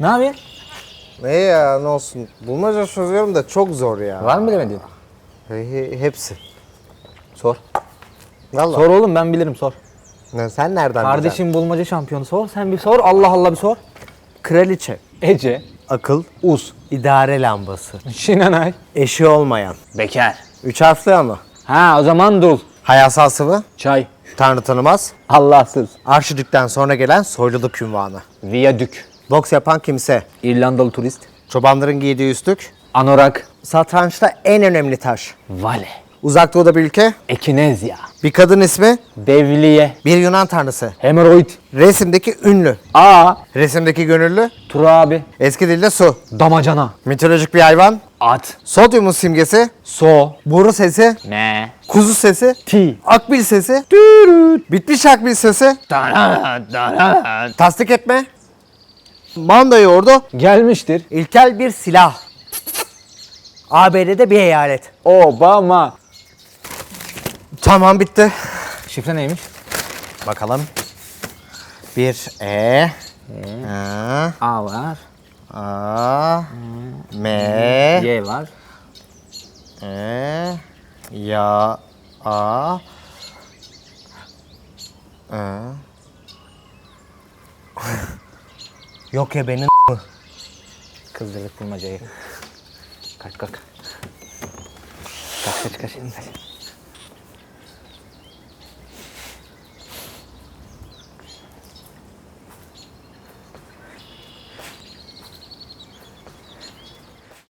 Ne yapıyorsun? Ne ya ne olsun. Bulmaca çözüyorum da çok zor ya. Var mı bilemediğin? He- he- hepsi. Sor. Vallahi. Sor oğlum ben bilirim sor. Ne, sen nereden bileceksin? Kardeşim bulmaca şampiyonu sor. Sen bir sor. Allah Allah bir sor. Kraliçe. Ece. Akıl. Uz. idare lambası. Şinanay. Eşi olmayan. Bekar. Üç harfli ama. Ha o zaman dul. Hayasal sıvı. Çay. Tanrı tanımaz. Allahsız. Arşidük'ten sonra gelen soyluluk ünvanı. Viyadük. Boks yapan kimse. İrlandalı turist. Çobanların giydiği üstlük. Anorak. Satrançta en önemli taş. Vale. Uzak doğuda bir ülke. Ekinezya. Bir kadın ismi. Devliye. Bir Yunan tanrısı. Hemoroid. Resimdeki ünlü. A. Resimdeki gönüllü. Turabi. Eski dilde su. Damacana. Mitolojik bir hayvan. At. Sodyumun simgesi. So. Boru sesi. Ne. Kuzu sesi. Ti. Akbil sesi. Bitmiş akbil sesi. Tasdik etme. Manda yoğurdu. Gelmiştir. İlkel bir silah. ABD'de bir eyalet. Obama. Tamam bitti. Şifre neymiş? Bakalım. Bir E. A. A var. A. M. Y var. E. Ya. A. E. Yok ya benim Kızdırdık bulmacayı. Kaç kalk. Kaç kaç kaç. kaç.